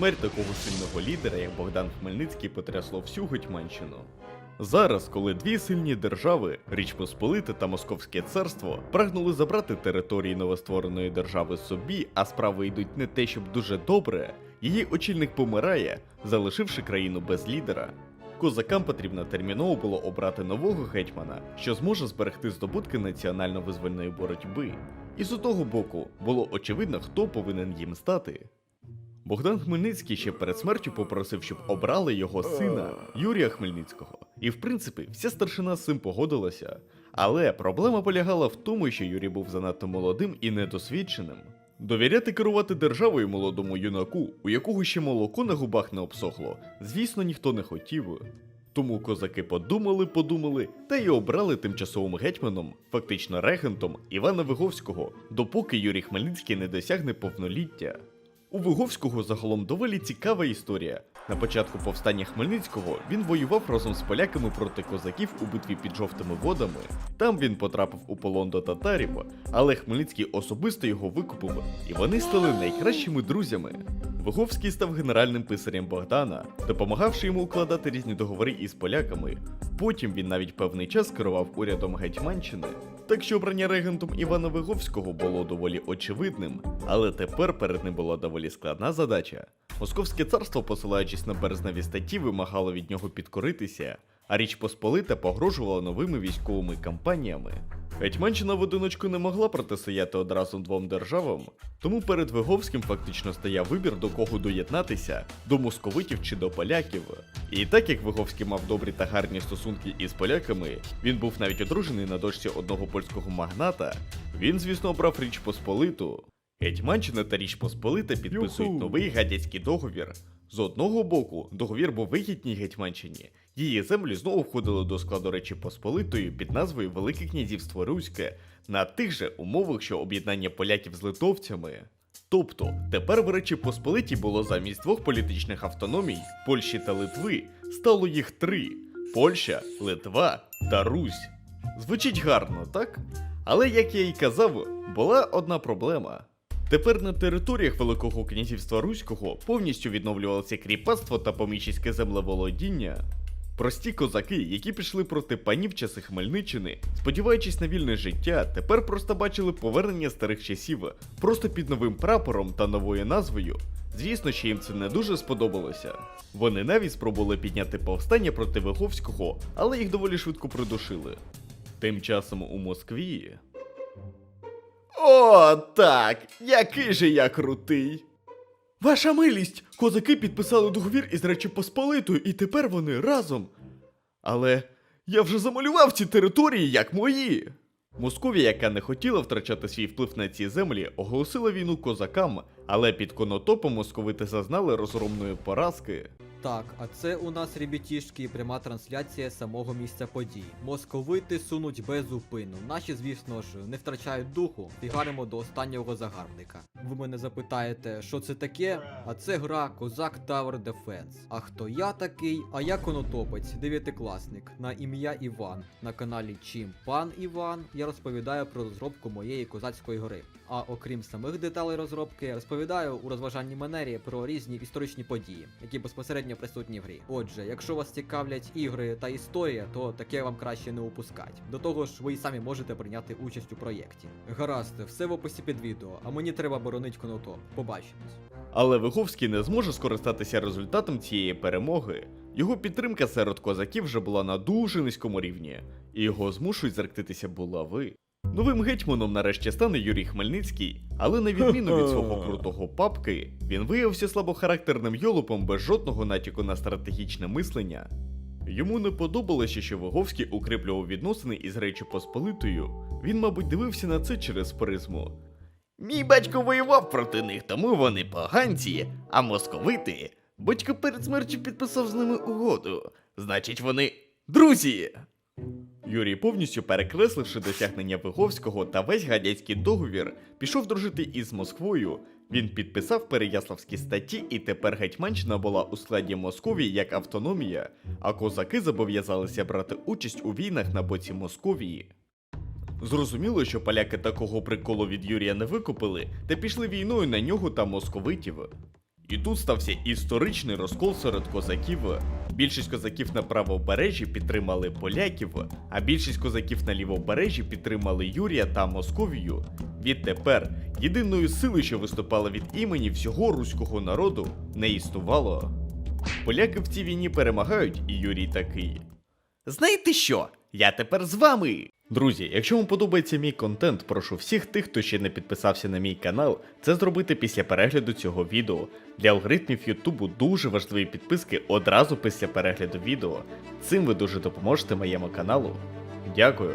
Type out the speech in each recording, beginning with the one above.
Смерть такого сильного лідера, як Богдан Хмельницький, потрясло всю Гетьманщину. Зараз, коли дві сильні держави, Річ Посполита та Московське царство, прагнули забрати території новоствореної держави собі, а справи йдуть не те, щоб дуже добре, її очільник помирає, залишивши країну без лідера. Козакам потрібно терміново було обрати нового гетьмана, що зможе зберегти здобутки національно-визвольної боротьби. І з одного боку було очевидно, хто повинен їм стати. Богдан Хмельницький ще перед смертю попросив, щоб обрали його сина Юрія Хмельницького. І в принципі, вся старшина з цим погодилася. Але проблема полягала в тому, що Юрій був занадто молодим і недосвідченим. Довіряти керувати державою молодому юнаку, у якого ще молоко на губах не обсохло, звісно, ніхто не хотів. Тому козаки подумали, подумали та й обрали тимчасовим гетьманом, фактично регентом Івана Виговського, допоки Юрій Хмельницький не досягне повноліття. У Виговського загалом доволі цікава історія. На початку повстання Хмельницького він воював разом з поляками проти козаків у битві під жовтими водами. Там він потрапив у полон до татарів, але Хмельницький особисто його викупив, і вони стали найкращими друзями. Виговський став генеральним писарем Богдана, допомагавши йому укладати різні договори із поляками. Потім він навіть певний час керував урядом Гетьманщини. Так що обрання регентом Івана Виговського було доволі очевидним, але тепер перед ним була доволі складна задача. Московське царство, посилаючись на березневі статті, вимагало від нього підкоритися, а Річ Посполита погрожувала новими військовими кампаніями. Гетьманщина в одиночку не могла протистояти одразу двом державам, тому перед Виговським фактично стояв вибір до кого доєднатися до московитів чи до поляків. І так як Виговський мав добрі та гарні стосунки із поляками, він був навіть одружений на дочці одного польського магната. Він, звісно, обрав Річ Посполиту. Гетьманщина та Річ Посполита підписують Юху. новий гадяцький договір. З одного боку, договір був вигідній Гетьманщині. Її землі знову входили до складу Речі Посполитої під назвою Велике князівство Руське на тих же умовах, що об'єднання поляків з литовцями. Тобто, тепер в Речі Посполитій було замість двох політичних автономій Польщі та Литви, стало їх три: Польща, Литва та Русь. Звучить гарно, так? Але як я й казав, була одна проблема. Тепер на територіях Великого князівства Руського повністю відновлювалося кріпацтво та поміщицьке землеволодіння. Прості козаки, які пішли проти панів часи Хмельниччини, сподіваючись на вільне життя, тепер просто бачили повернення старих часів, просто під новим прапором та новою назвою. Звісно, що їм це не дуже сподобалося. Вони навіть спробували підняти повстання проти Виговського, але їх доволі швидко придушили. Тим часом у Москві. О, так! Який же я крутий! Ваша милість! Козаки підписали договір із Речі Посполитою, і тепер вони разом. Але я вже замалював ці території як мої. Московія, яка не хотіла втрачати свій вплив на ці землі, оголосила війну козакам, але під конотопом московити зазнали розгромної поразки. Так, а це у нас ребятішки, пряма трансляція самого місця подій. Московити сунуть без зупину. Наші, звісно ж, не втрачають духу. Фігаримо до останнього загарбника. Ви мене запитаєте, що це таке? А це гра Козак Tower Defense. А хто я такий? А я конотопець, дев'ятикласник, на ім'я Іван. На каналі Чим Пан Іван я розповідаю про розробку моєї козацької гри. А окрім самих деталей розробки, розповідаю у розважальній манері про різні історичні події, які безпосередньо присутні в грі. Отже, якщо вас цікавлять ігри та історія, то таке вам краще не упускать. До того ж, ви й самі можете прийняти участь у проєкті. Гаразд, все в описі під відео, а мені треба боронить конотоп. Побачимось. Але Виговський не зможе скористатися результатом цієї перемоги. Його підтримка серед козаків вже була на дуже низькому рівні, і його змушують зректитися булави. Новим гетьманом нарешті стане Юрій Хмельницький, але на відміну від свого крутого папки, він виявився слабохарактерним йолупом без жодного натяку на стратегічне мислення. Йому не подобалося, що Виговський укріплював відносини із Речі Посполитою. Він, мабуть, дивився на це через призму. Мій батько воював проти них, тому вони поганці, а московити. Батько перед смертю підписав з ними угоду. Значить, вони друзі. Юрій, повністю перекресливши досягнення Виговського та весь гадяцький договір, пішов дружити із Москвою. Він підписав Переяславські статті, і тепер Гетьманщина була у складі Московії як автономія, а козаки зобов'язалися брати участь у війнах на боці Московії. Зрозуміло, що поляки такого приколу від Юрія не викупили та пішли війною на нього та московитів. І тут стався історичний розкол серед козаків. Більшість козаків на правобережжі підтримали поляків, а більшість козаків на лівобережжі підтримали Юрія та Московію. Відтепер єдиної сили, що виступала від імені всього руського народу, не існувало. Поляки в цій війні перемагають, і Юрій такий. Знаєте що? Я тепер з вами. Друзі, якщо вам подобається мій контент, прошу всіх тих, хто ще не підписався на мій канал, це зробити після перегляду цього відео. Для алгоритмів Ютубу дуже важливі підписки одразу після перегляду відео. Цим ви дуже допоможете моєму каналу. Дякую.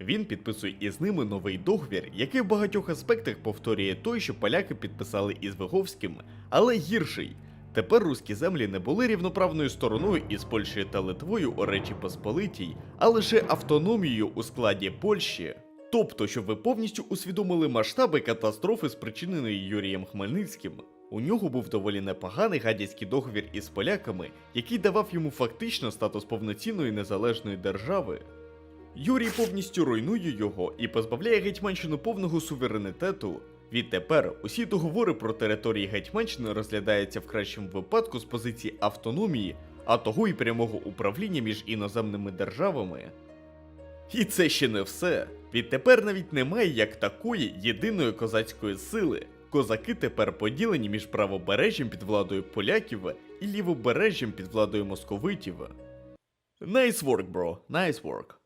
Він підписує із ними новий договір, який в багатьох аспектах повторює той, що поляки підписали із Виговським, але гірший. Тепер руські землі не були рівноправною стороною із Польщею та Литвою у Речі Посполитій, а лише автономією у складі Польщі. Тобто, щоб ви повністю усвідомили масштаби катастрофи, спричиненої Юрієм Хмельницьким. У нього був доволі непоганий гадяцький договір із поляками, який давав йому фактично статус повноцінної незалежної держави. Юрій повністю руйнує його і позбавляє Гетьманщину повного суверенітету. Відтепер усі договори про території Гетьманщини розглядаються в кращому випадку з позиції автономії, а того й прямого управління між іноземними державами. І це ще не все. Відтепер навіть немає як такої єдиної козацької сили. Козаки тепер поділені між правобережжям під владою поляків і лівобережжям під владою московитів. Nice work, bro, nice work.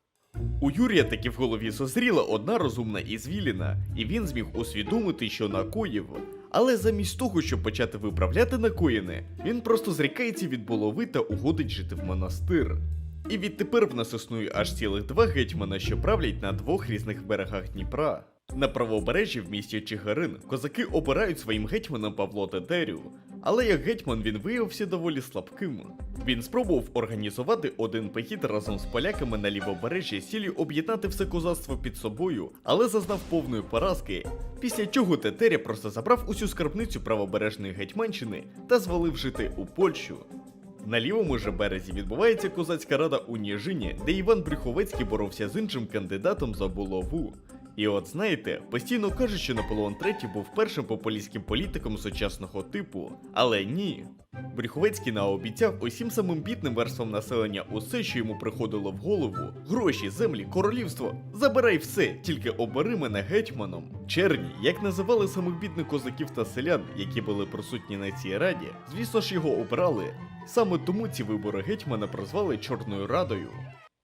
У Юрія таки в голові созріла одна розумна ізвіліна, і він зміг усвідомити, що накоїв. Але замість того, щоб почати виправляти накоєне, він просто зрікається від булави та угодить жити в монастир. І відтепер в нас існує аж цілих два гетьмана, що правлять на двох різних берегах Дніпра. На правобережжі в місті Чигирин козаки обирають своїм гетьманом Павло Тетерю, але як гетьман він виявився доволі слабким. Він спробував організувати один похід разом з поляками на лівобережжі з цілею об'єднати все козацтво під собою, але зазнав повної поразки. Після чого Тетеря просто забрав усю скарбницю правобережної гетьманщини та звалив жити у Польщу. На лівому же березі відбувається козацька рада у Ніжині, де Іван Брюховецький боровся з іншим кандидатом за булаву. І от знаєте, постійно кажуть, що Наполеон III був першим популістським політиком сучасного типу, але ні. Брюховецький наобіцяв усім самим бідним верствам населення усе, що йому приходило в голову: гроші, землі, королівство. Забирай все, тільки обери мене гетьманом. Черні, як називали самих бідних козаків та селян, які були присутні на цій раді, звісно ж його обрали. Саме тому ці вибори гетьмана прозвали Чорною Радою.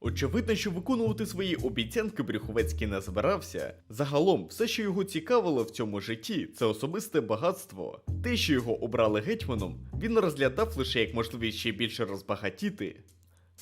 Очевидно, що виконувати свої обіцянки Брюховецький не збирався. Загалом, все, що його цікавило в цьому житті, це особисте багатство. Те, що його обрали гетьманом, він розглядав лише як можливість ще більше розбагатіти.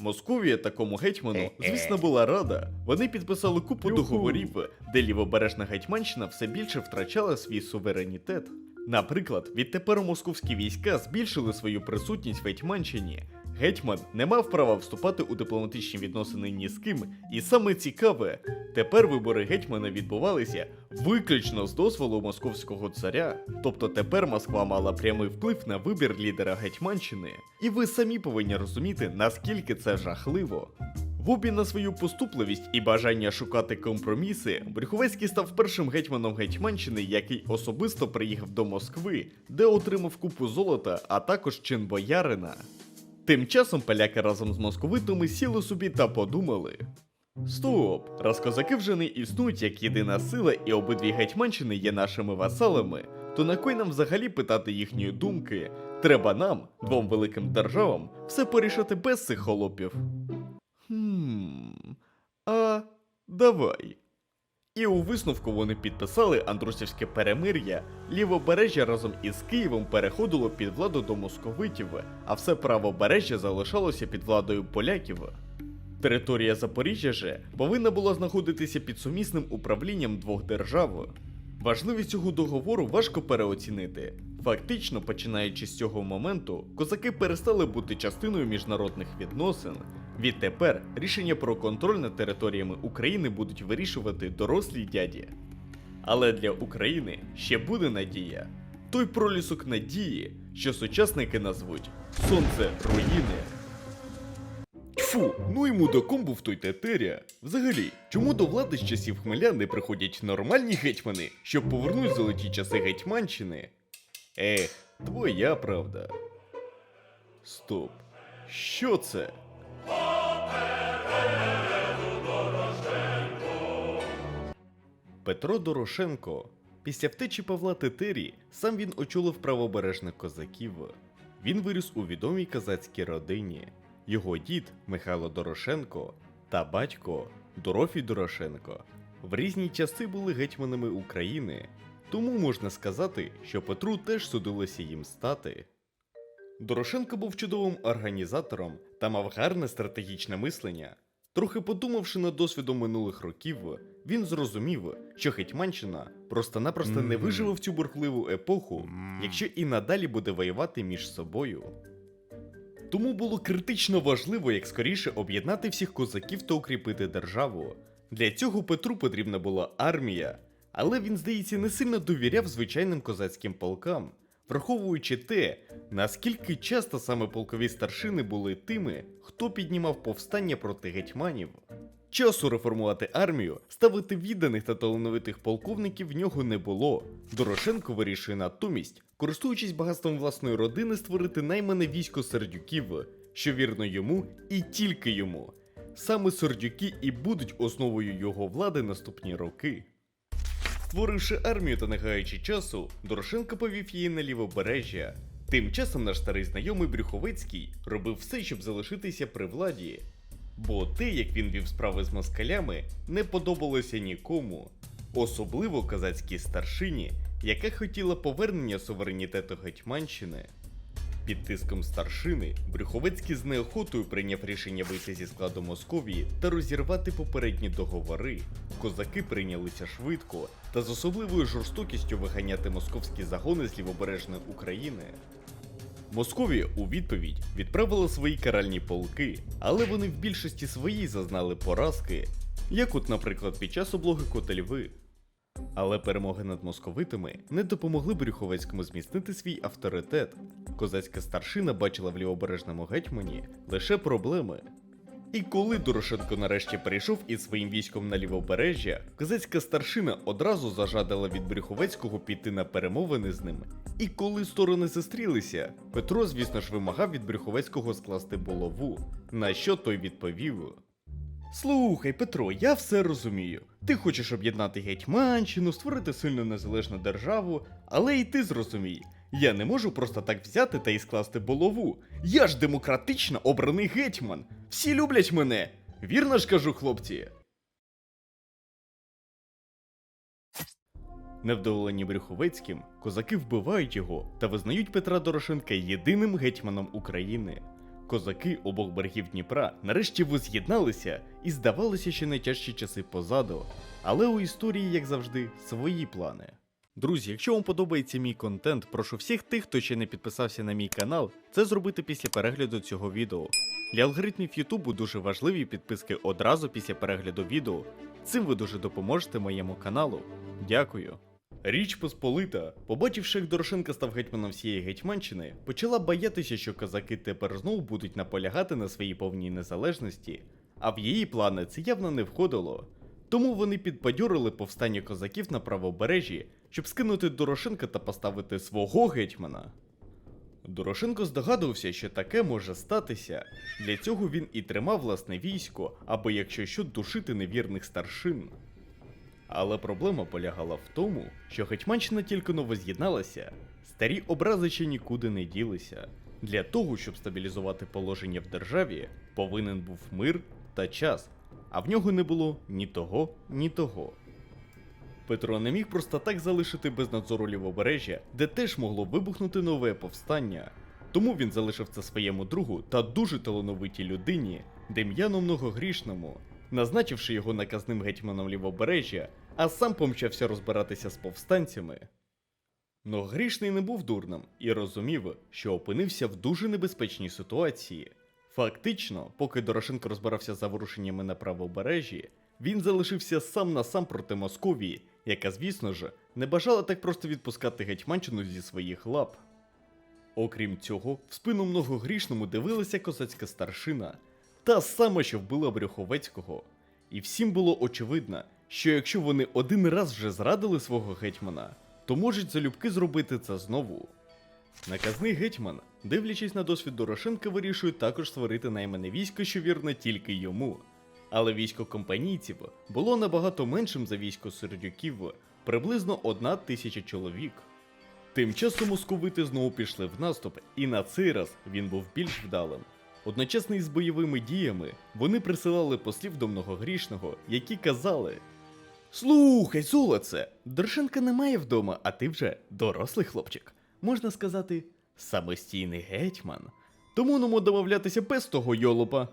Московія такому гетьману, звісно, була рада. Вони підписали купу договорів, де лівобережна гетьманщина все більше втрачала свій суверенітет. Наприклад, відтепер московські війська збільшили свою присутність в Гетьманщині. Гетьман не мав права вступати у дипломатичні відносини ні з ким, і саме цікаве, тепер вибори гетьмана відбувалися виключно з дозволу московського царя. Тобто тепер Москва мала прямий вплив на вибір лідера Гетьманщини. І ви самі повинні розуміти, наскільки це жахливо. В обмін на свою поступливість і бажання шукати компроміси, Брюховецький став першим гетьманом Гетьманщини, який особисто приїхав до Москви, де отримав купу золота, а також чин боярина. Тим часом поляки разом з московитами сіли собі та подумали. Стоп! Раз козаки вже не існують як єдина сила і обидві гетьманщини є нашими васалами, то на кой нам взагалі питати їхньої думки? Треба нам, двом великим державам, все порішати без цих холопів. Хм. А давай. І у висновку вони підписали Андрусівське перемир'я, лівобережжя разом із Києвом переходило під владу до московитів, а все правобережжя залишалося під владою поляків. Територія Запоріжжя же повинна була знаходитися під сумісним управлінням двох держав. Важливість цього договору важко переоцінити. Фактично, починаючи з цього моменту, козаки перестали бути частиною міжнародних відносин. Відтепер рішення про контроль над територіями України будуть вирішувати дорослі дяді. Але для України ще буде надія. Той пролісок надії, що сучасники назвуть Сонце руїни. Тьфу, ну і мудаком був той тетеря. Взагалі, чому до влади з часів Хмеля не приходять нормальні гетьмани, щоб повернуть золоті часи Гетьманщини? Ех, твоя правда. Стоп. Що це? Петро Дорошенко. Після втечі Павла Тетері сам він очолив правобережних козаків. Він виріс у відомій козацькій родині. Його дід Михайло Дорошенко та батько Дорофій Дорошенко в різні часи були гетьманами України, тому можна сказати, що Петру теж судилося їм стати. Дорошенко був чудовим організатором та мав гарне стратегічне мислення. Трохи подумавши над досвідом минулих років, він зрозумів, що Гетьманщина просто-напросто не виживе в цю бурхливу епоху, якщо і надалі буде воювати між собою. Тому було критично важливо як скоріше об'єднати всіх козаків та укріпити державу. Для цього Петру потрібна була армія, але він, здається, не сильно довіряв звичайним козацьким полкам, враховуючи те, наскільки часто саме полкові старшини були тими, хто піднімав повстання проти гетьманів. Часу реформувати армію, ставити відданих та талановитих полковників в нього не було. Дорошенко вирішує натомість, користуючись багатством власної родини, створити наймане військо сердюків, що вірно йому і тільки йому. Саме сердюки і будуть основою його влади наступні роки. Створивши армію та не гаючи часу, Дорошенко повів її на лівобережжя. Тим часом наш старий знайомий Брюховицький робив все, щоб залишитися при владі. Бо те, як він вів справи з москалями, не подобалося нікому, особливо козацькій старшині, яка хотіла повернення суверенітету Гетьманщини. Під тиском старшини Брюховецький з неохотою прийняв рішення вийти зі складу Московії та розірвати попередні договори. Козаки прийнялися швидко та з особливою жорстокістю виганяти московські загони з лівобережної України. Московія у відповідь відправила свої каральні полки, але вони в більшості своїй зазнали поразки, як от, наприклад, під час облоги Котельви. Але перемоги над московитами не допомогли Брюховецькому зміцнити свій авторитет. Козацька старшина бачила в лівобережному гетьмані лише проблеми. І коли Дорошенко нарешті перейшов із своїм військом на лівобережжя, козацька старшина одразу зажадала від Брюховецького піти на перемовини з ним. І коли сторони зустрілися, Петро, звісно ж, вимагав від Брюховецького скласти булаву, на що той відповів. Слухай, Петро, я все розумію. Ти хочеш об'єднати Гетьманщину, створити сильну незалежну державу, але і ти зрозумій, я не можу просто так взяти та й скласти булаву. Я ж демократично обраний гетьман. Всі люблять мене. Вірно ж кажу, хлопці. Невдоволені Брюховецьким, козаки вбивають його та визнають Петра Дорошенка єдиним гетьманом України. Козаки обох берегів Дніпра нарешті воз'єдналися і здавалося, що найтяжчі часи позаду. Але у історії, як завжди, свої плани. Друзі, якщо вам подобається мій контент, прошу всіх тих, хто ще не підписався на мій канал, це зробити після перегляду цього відео. Для алгоритмів Ютубу дуже важливі підписки одразу після перегляду відео. Цим ви дуже допоможете моєму каналу. Дякую. Річ Посполита, побачивши, як Дорошенко став гетьманом всієї Гетьманщини, почала боятися, що козаки тепер знову будуть наполягати на своїй повній незалежності, а в її плани це явно не входило. Тому вони підбадьорили повстання козаків на правобережжі, щоб скинути Дорошенка та поставити свого гетьмана. Дорошенко здогадувався, що таке може статися. Для цього він і тримав власне військо, аби якщо що душити невірних старшин. Але проблема полягала в тому, що Гетьманщина тільки ново з'єдналася, старі образи ще нікуди не ділися. Для того, щоб стабілізувати положення в державі, повинен був мир та час, а в нього не було ні того, ні того. Петро не міг просто так залишити без надзору лівобережжя, де теж могло вибухнути нове повстання. Тому він залишив це своєму другу та дуже талановитій людині, Дем'яну Многогрішному, назначивши його наказним гетьманом лівобережжя, а сам помчався розбиратися з повстанцями. Многогрішний не був дурним і розумів, що опинився в дуже небезпечній ситуації. Фактично, поки Дорошенко розбирався з заворушеннями на правобережжі, він залишився сам на сам проти Московії, яка, звісно ж, не бажала так просто відпускати Гетьманщину зі своїх лап. Окрім цього, в спину многогрішному дивилася козацька старшина, та сама, що вбила Брюховецького. І всім було очевидно, що якщо вони один раз вже зрадили свого гетьмана, то можуть залюбки зробити це знову. Наказний гетьман, дивлячись на досвід Дорошенка, вирішує також створити наймане військо, що вірне тільки йому. Але військо компанійців було набагато меншим за військо сердюків, приблизно одна тисяча чоловік. Тим часом московити знову пішли в наступ, і на цей раз він був більш вдалим. Одночасно із бойовими діями вони присилали послів до многогрішного, які казали: Слухай, золоце, Дорошенка немає вдома, а ти вже дорослий хлопчик. Можна сказати, самостійний гетьман. Тому ному домовлятися без того йолопа.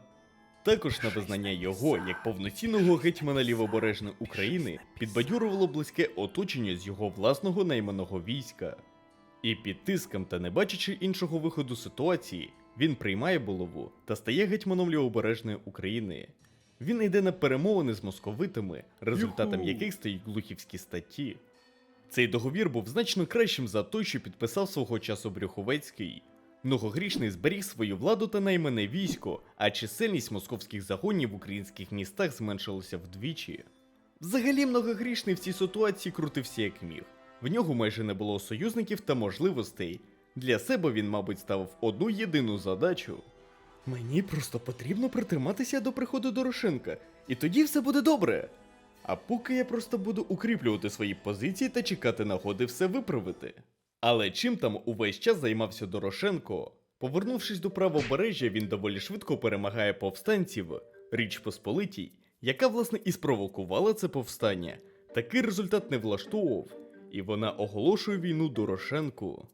Також на визнання його як повноцінного гетьмана лівобережної України підбадьорувало близьке оточення з його власного найманого війська. І під тиском та не бачачи іншого виходу ситуації, він приймає булаву та стає гетьманом лівобережної України. Він йде на перемовини з московитами, результатом Юху! яких стають глухівські статті. Цей договір був значно кращим за той, що підписав свого часу Брюховецький. Многогрішний зберіг свою владу та наймане військо, а чисельність московських загонів в українських містах зменшилася вдвічі. Взагалі, многогрішний в цій ситуації крутився як міг. В нього майже не було союзників та можливостей. Для себе він, мабуть, ставив одну єдину задачу. Мені просто потрібно притриматися до приходу Дорошенка, і тоді все буде добре. А поки я просто буду укріплювати свої позиції та чекати нагоди все виправити. Але чим там увесь час займався Дорошенко? Повернувшись до правобережжя, він доволі швидко перемагає повстанців Річ Посполитій, яка власне і спровокувала це повстання. Такий результат не влаштовував, і вона оголошує війну Дорошенку.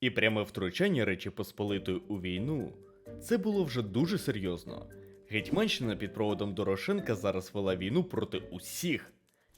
І пряме втручання Речі Посполитої у війну це було вже дуже серйозно. Гетьманщина під проводом Дорошенка зараз вела війну проти усіх: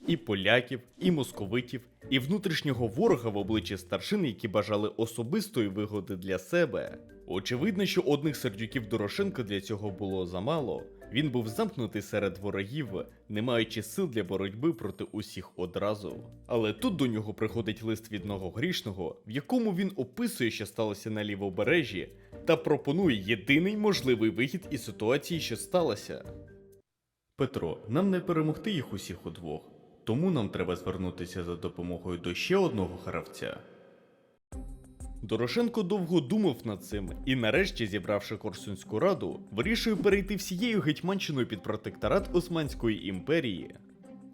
і поляків, і московитів, і внутрішнього ворога в обличчі старшин, які бажали особистої вигоди для себе. Очевидно, що одних сердюків Дорошенка для цього було замало. Він був замкнутий серед ворогів, не маючи сил для боротьби проти усіх одразу. Але тут до нього приходить лист від грішного, в якому він описує, що сталося на лівобережжі, та пропонує єдиний можливий вихід із ситуації, що сталося. Петро, нам не перемогти їх усіх удвох, тому нам треба звернутися за допомогою до ще одного гравця. Дорошенко довго думав над цим і, нарешті, зібравши Корсунську раду, вирішує перейти всією гетьманщиною під протекторат Османської імперії.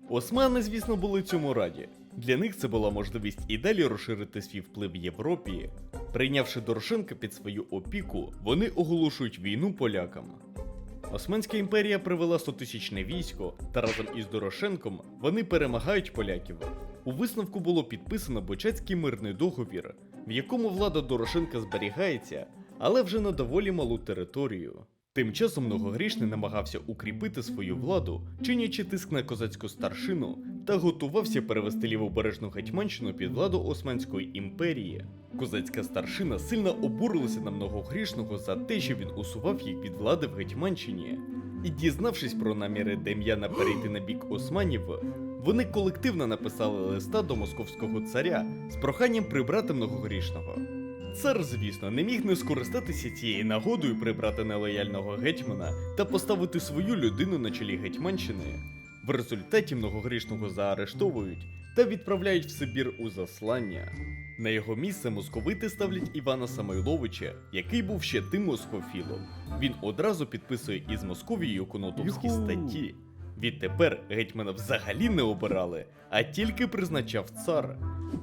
Османи, звісно, були цьому раді. Для них це була можливість і далі розширити свій вплив в Європі. Прийнявши Дорошенка під свою опіку, вони оголошують війну полякам. Османська імперія привела 100-тисячне військо, та разом із Дорошенком вони перемагають поляків. У висновку було підписано Бочацький мирний договір, в якому влада Дорошенка зберігається, але вже на доволі малу територію. Тим часом многогрішний намагався укріпити свою владу, чинячи тиск на козацьку старшину, та готувався перевести лівобережну гетьманщину під владу Османської імперії. Козацька старшина сильно обурилася на многогрішного за те, що він усував їх від влади в Гетьманщині. І дізнавшись про наміри Дем'яна перейти на бік османів, вони колективно написали листа до московського царя з проханням прибрати многогрішного. Цар, звісно, не міг не скористатися цією нагодою прибрати нелояльного гетьмана та поставити свою людину на чолі Гетьманщини. В результаті многогрішного заарештовують та відправляють в Сибір у заслання. На його місце московити ставлять Івана Самойловича, який був ще тим московфілом. Він одразу підписує із Московією конотопські Юху! статті. Відтепер гетьмана взагалі не обирали, а тільки призначав цар.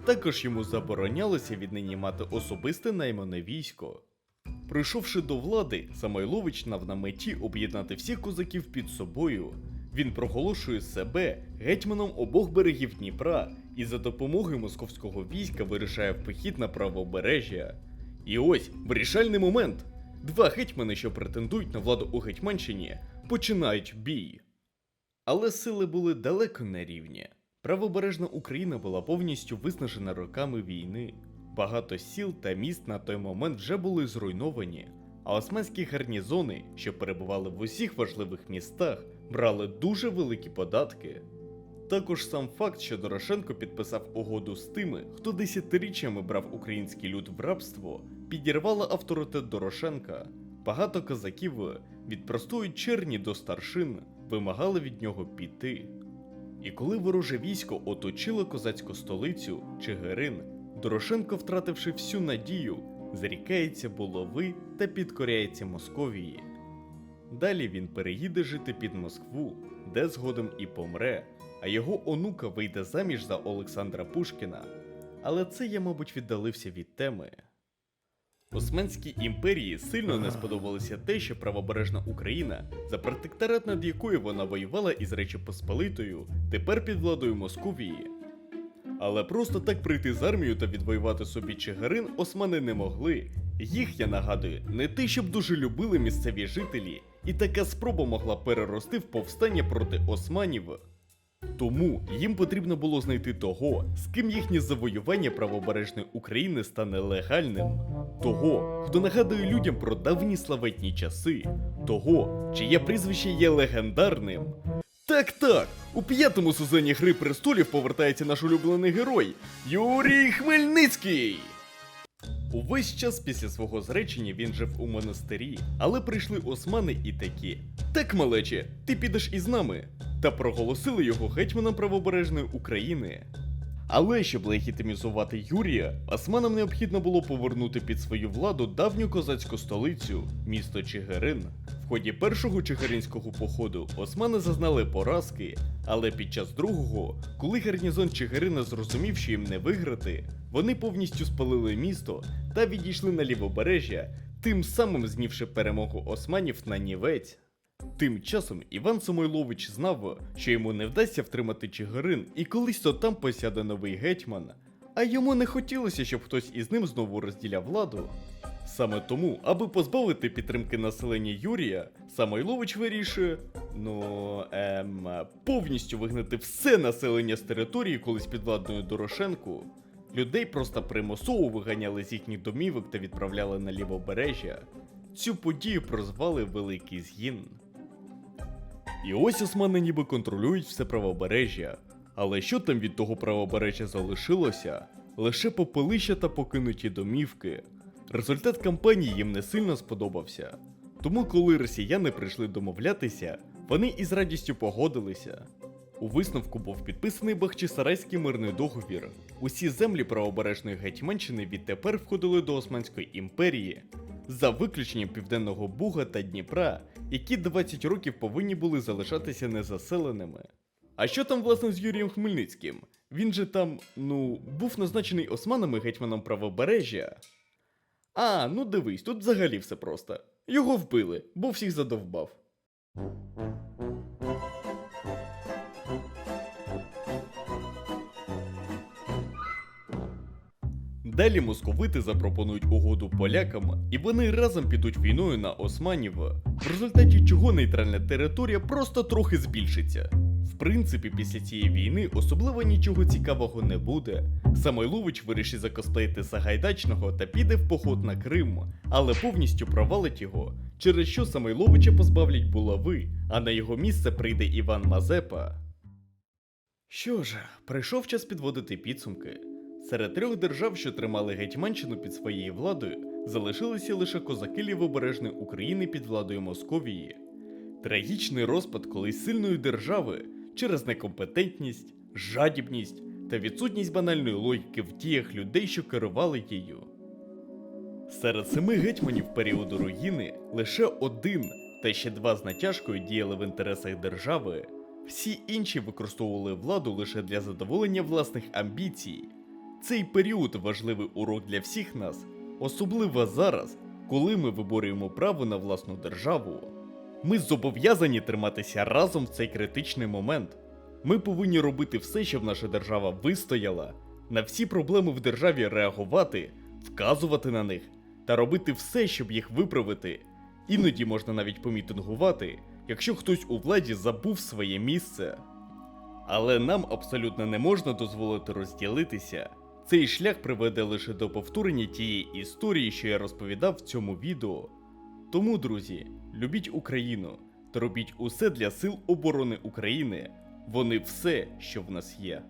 Також йому заборонялося віднині мати особисте наймане військо. Прийшовши до влади, Самойлович мав на меті об'єднати всіх козаків під собою. Він проголошує себе гетьманом обох берегів Дніпра і за допомогою московського війська вирішає в похід на правобережжя. І ось вирішальний момент. Два гетьмани, що претендують на владу у Гетьманщині, починають бій. Але сили були далеко не рівні. Правобережна Україна була повністю виснажена роками війни. Багато сіл та міст на той момент вже були зруйновані, а османські гарнізони, що перебували в усіх важливих містах, брали дуже великі податки. Також сам факт, що Дорошенко підписав угоду з тими, хто десятиріччями брав український люд в рабство, підірвала авторитет Дорошенка. Багато козаків від простої черні до старшин вимагали від нього піти. І коли вороже військо оточило козацьку столицю Чигирин, Дорошенко, втративши всю надію, зрікається булави та підкоряється Московії. Далі він переїде жити під Москву, де згодом і помре, а його онука вийде заміж за Олександра Пушкіна. Але це я, мабуть, віддалився від теми. Османській імперії сильно не сподобалося те, що правобережна Україна, за протекторат над якою вона воювала із Речі Посполитою, тепер під владою Московії. Але просто так прийти з армією та відвоювати собі Чигирин османи не могли. Їх, я нагадую, не те, щоб дуже любили місцеві жителі, і така спроба могла перерости в повстання проти османів. Тому їм потрібно було знайти того, з ким їхнє завоювання правобережної України стане легальним, того, хто нагадує людям про давні славетні часи, того, чиє прізвище є легендарним. Так, так, у п'ятому сезоні Гри престолів повертається наш улюблений герой Юрій Хмельницький. Увесь час після свого зречення він жив у монастирі, але прийшли османи і такі. Так, малече, ти підеш із нами. Та проголосили його гетьманом правобережної України. Але щоб легітимізувати Юрія, османам необхідно було повернути під свою владу давню козацьку столицю, місто Чигирин. В ході першого чигиринського походу османи зазнали поразки, але під час другого, коли гарнізон Чигирина зрозумів, що їм не виграти, вони повністю спалили місто та відійшли на лівобережжя, тим самим знівши перемогу османів на нівець. Тим часом Іван Самойлович знав, що йому не вдасться втримати Чигирин, і колись то там посяде новий гетьман. А йому не хотілося, щоб хтось із ним знову розділяв владу. Саме тому, аби позбавити підтримки населення Юрія, Самойлович вирішує, ну, ем, повністю вигнати все населення з території колись підвладної Дорошенку. Людей просто примусово виганяли з їхніх домівок та відправляли на лівобережжя. Цю подію прозвали Великий Згін. І ось османи ніби контролюють все правобережжя. Але що там від того правобережжя залишилося? Лише попелища та покинуті домівки. Результат кампанії їм не сильно сподобався. Тому, коли росіяни прийшли домовлятися, вони із радістю погодилися. У висновку був підписаний Бахчисарайський мирний договір. Усі землі правобережної Гетьманщини відтепер входили до Османської імперії, за виключенням Південного Буга та Дніпра, які 20 років повинні були залишатися незаселеними. А що там власне з Юрієм Хмельницьким? Він же там, ну, був назначений османами гетьманом правобережжя. А, ну дивись, тут взагалі все просто. Його вбили, бо всіх задовбав. Далі московити запропонують угоду полякам, і вони разом підуть війною на османів, в результаті чого нейтральна територія просто трохи збільшиться. В принципі, після цієї війни особливо нічого цікавого не буде. Самойлович вирішить закосплеїти Сагайдачного та піде в поход на Крим, але повністю провалить його, через що Самойловича позбавлять булави, а на його місце прийде Іван Мазепа. Що ж, прийшов час підводити підсумки. Серед трьох держав, що тримали Гетьманщину під своєю владою, залишилися лише козаки лівобережної України під владою Московії. Трагічний розпад колись сильної держави через некомпетентність, жадібність та відсутність банальної логіки в діях людей, що керували її. Серед семи гетьманів періоду руїни лише один та ще два з натяжкою діяли в інтересах держави. Всі інші використовували владу лише для задоволення власних амбіцій. Цей період важливий урок для всіх нас, особливо зараз, коли ми виборюємо право на власну державу. Ми зобов'язані триматися разом в цей критичний момент. Ми повинні робити все, щоб наша держава вистояла, на всі проблеми в державі реагувати, вказувати на них та робити все, щоб їх виправити. Іноді можна навіть помітингувати, якщо хтось у владі забув своє місце. Але нам абсолютно не можна дозволити розділитися. Цей шлях приведе лише до повторення тієї історії, що я розповідав в цьому відео. Тому, друзі, любіть Україну та робіть усе для сил оборони України. Вони все, що в нас є.